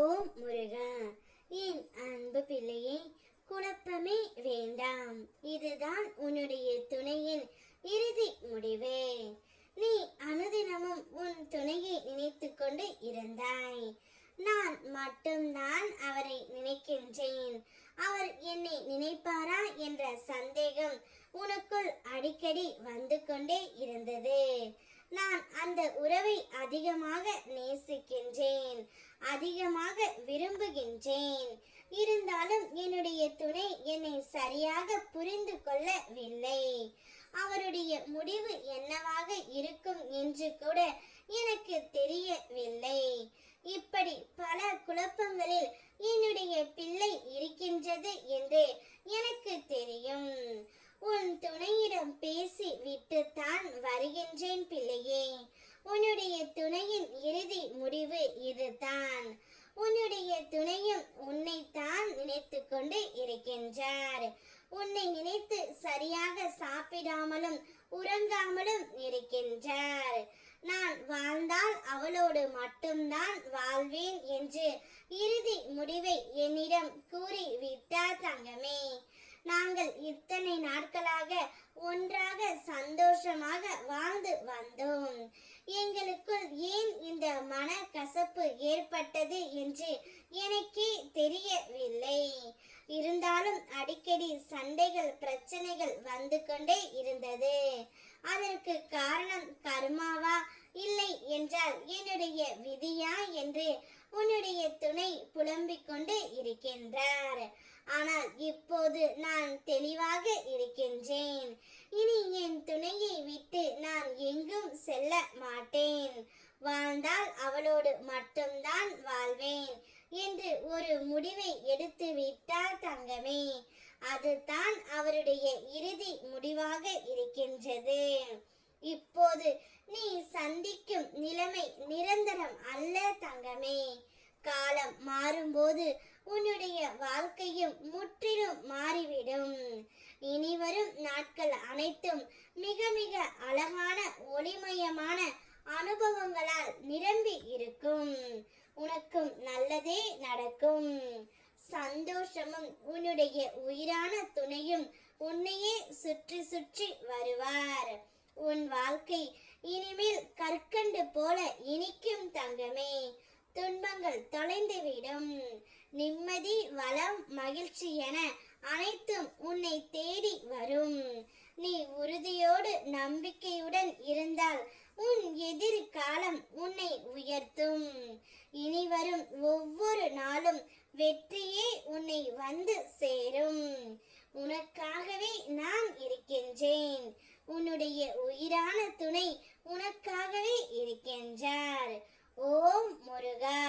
ஓம் முருகா. என் அன்பு பிள்ளையே குழப்பமே வேண்டாம். இதுதான் உன்னுடைய துணையின் இறுதி முடிவு. நீ அனுதினமும் உன் துணையை நினைத்து கொண்டு இருந்தாய். நான் மட்டும்தான் அவரை நினைக்கின்றேன். அவர் என்னை நினைப்பாரா என்ற சந்தேகம் உனக்குள் அடிக்கடி வந்து கொண்டே இருந்தது. நான் அந்த உறவை அதிகமாக நேசிக்கின்றேன் அதிகமாக விரும்புகின்றேன். இருந்தாலும் என்னுடைய துணை என்னை சரியாக புரிந்து கொள்ளவில்லை. அவருடைய முடிவு என்னவாக இருக்கும் என்று கூட எனக்கு தெரிய இப்படி பல குழப்பங்களில் என்னுடைய பிள்ளை இருக்கின்றது என்று எனக்கு தெரியும் உன் துணையிடம் பேசி விட்டுத்தான் என் பிள்ளையே உன்னுடைய துணையின் இறுதி முடிவு இதுதான். உன்னுடைய துணையும் உன்னைத்தான் நினைத்து கொண்டு இருக்கின்றார். உன்னை நினைத்து சரியாக சாப்பிடாமலும் உறங்காமலும் இருக்கின்றார். நான் வாழ்ந்தால் அவளோடு மட்டும்தான் வாழ்வேன் என்று இறுதி முடிவை என்னிடம் கூறி விட்டார் தங்கமே. நாங்கள் இத்தனை நாட்களாக ஒன்றாக சந்தோஷமாக வாழ்ந்து வந்தோம். எங்களுக்குள் ஏன் இந்த மன கசப்பு ஏற்பட்டது என்று எனக்கே தெரியவில்லை. இருந்தாலும் அடிக்கடி சண்டைகள் பிரச்சனைகள் வந்து கொண்டே இருந்தது. அதற்கு காரணம் கர்மாவா? இல்லை என்றால் என்னுடைய விதியா என்று உன்னுடைய துணை புலம்பிக் கொண்டு இருக்கின்றார். ஆனால் இப்போது நான் தெளிவாக இருக்கின்றேன் இனி என் துணையை விட்டு நான் செல்ல மாட்டேன். வாழ்ந்தால் அவளோடு மட்டும்தான் வாழ்வேன் என்று ஒரு முடிவை எடுத்து விட்டார் தங்கமே. அதுதான் அவருடைய இறுதி முடிவாக இருக்கின்றது. இப்போது நீ சந்திக்கும் நிலைமை நிரந்தரம் அல்ல தங்கமே. காலம் மாறும்போது உன்னுடைய வாழ்க்கையும் முற்றிலும் மாறிவிடும். இனிவரும் நாட்கள் அனைத்தும் மிக மிக அழகான ஒளிமயமான அனுபவங்களால் நிரம்பி இருக்கும். உனக்கும் நல்லதே நடக்கும். சந்தோஷமும் உன்னுடைய உயிரான துணையும் உன்னையே சுற்றி சுற்றி வருவார். உன் வாழ்க்கை இனிமேல் கற்கண்டு போல இனிக்கும் தங்கமே. துன்பங்கள் தொலைந்துவிடும். நிம்மதி வளம் மகிழ்ச்சி என அனைத்தும் உன்னை தேடி வரும். நீ உறுதியோடு நம்பிக்கையுடன் இருந்தால் உன் எதிர்காலம் உன்னை உயர்த்தும். இனி வரும் ஒவ்வொரு நாளும் வெற்றியே உன்னை வந்து சேரும். உனக்காகவே நான் இருக்கின்றேன். உன்னுடைய உயிரான துணை உனக்காகவே இருக்கின்றார். ஓம் முருகா.